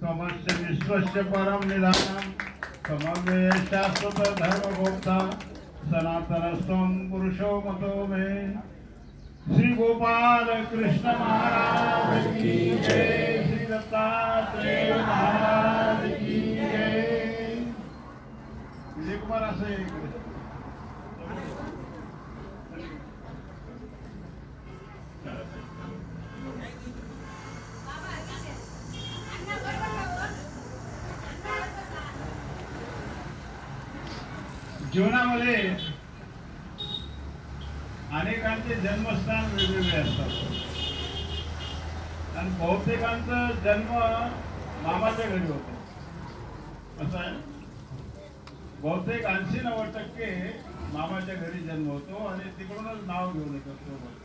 त्वमस्य विश्वस्य परं निधानम त्वमव्यय शाश्वत धर्मगोप्ता सनातनस्त्वं पुरुषो मतो मे। श्री गोपाल कृष्ण महाराज की जय। श्री दत्तात्रेय महाराज की जय। विजय कुमार असं जीवनामध्ये अनेकांचे जन्मस्थान वेगवेगळे असतात. आणि बहुतेकांचा जन्म मामाच्या घरी होतो. असं आहे? बहुतेक ऐंशी नव्वद टक्के मामाच्या घरी जन्म होतो आणि तिकडूनच नाव घेऊन येतो सोबत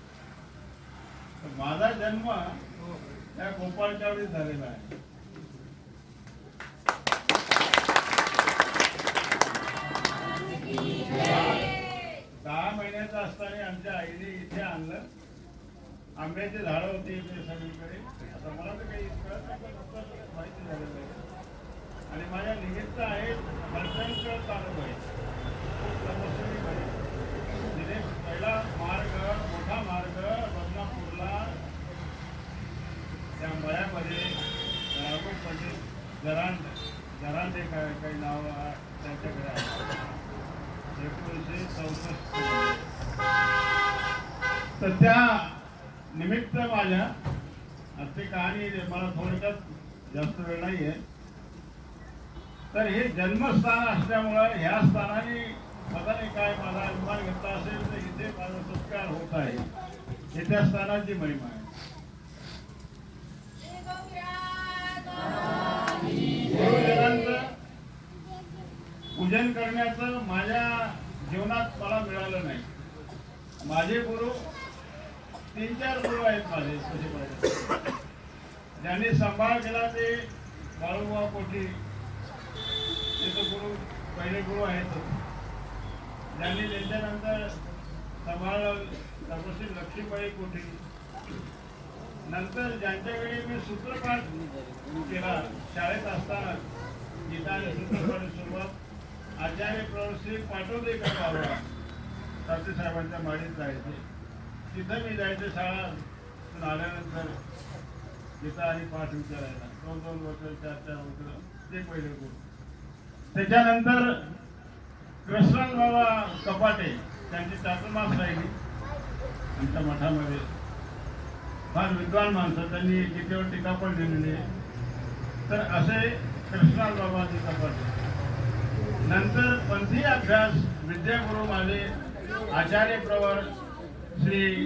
माझा जन्म त्या गोपाळच्या वेळी झालेला आहे. त्यांच्या आईने इथे आणलं. आंब्याची झाडं होती इथे सगळीकडे. आता मला तर काही माहिती झालेलं आहे आणि माझ्या निमित्त आहे भरशंकर तालुका आहे खूप तपस्वी पहिला मार्ग मोठा मार्ग बदनापूरला त्या मळ्यामध्ये राघव म्हणजे पंडित जरांड जरांडे काय काही नाव त्यांच्याकडे आहे. एकोणीसशे चौसष्ट. तर त्या निमित्त माझ्या आता कहाणी मला थोडक्यात जास्त वेळ नाही आहे तर हे जन्मस्थान असल्यामुळं ह्या स्थानाने पता नाही काय माझा अभिमान घेतला असेल तर इथे माझा सत्कार होत आहे. हे त्या स्थानाची महिमा आहे. पूजन करण्याचं माझ्या जीवनात मला मिळालं नाही. माझे गुरु तीन चार गुरु आहेत माझे तसे ज्यांनी सांभाळ केला ते बाळूबा कोठी ते गुरु पहिले गुरु आहेत. ज्यांनी त्यांच्यानंतर सांभाळ तपस्वी लक्ष्मीबाई कोठी नंतर ज्यांच्याकडे मी सूत्रपाठ केला शाळेत असताना गीता आणि सूत्रपाठ सुरुवात आचार्य प्रश्री का बाबा? साहेबांच्या माडीत जायचे. तिथं मी जायचं शाळा आल्यानंतर तिथं आणि पाठ विचारायला दोन दोन वर्ष चार चार वर्ष ते पहिले गुरु त्याच्यानंतर कृष्णन बाबा कपाटे त्यांची चातुर्मास राहिली. आमच्या मठामध्ये. फार विद्वान माणसं त्यांनी गीतेवर टीका पण लिहिलेली आहे. तर असे कृष्णा बाबाचे कपाटे. नंतर पंथी अभ्यास विद्यागुरु माझे आचार्य प्रवर श्री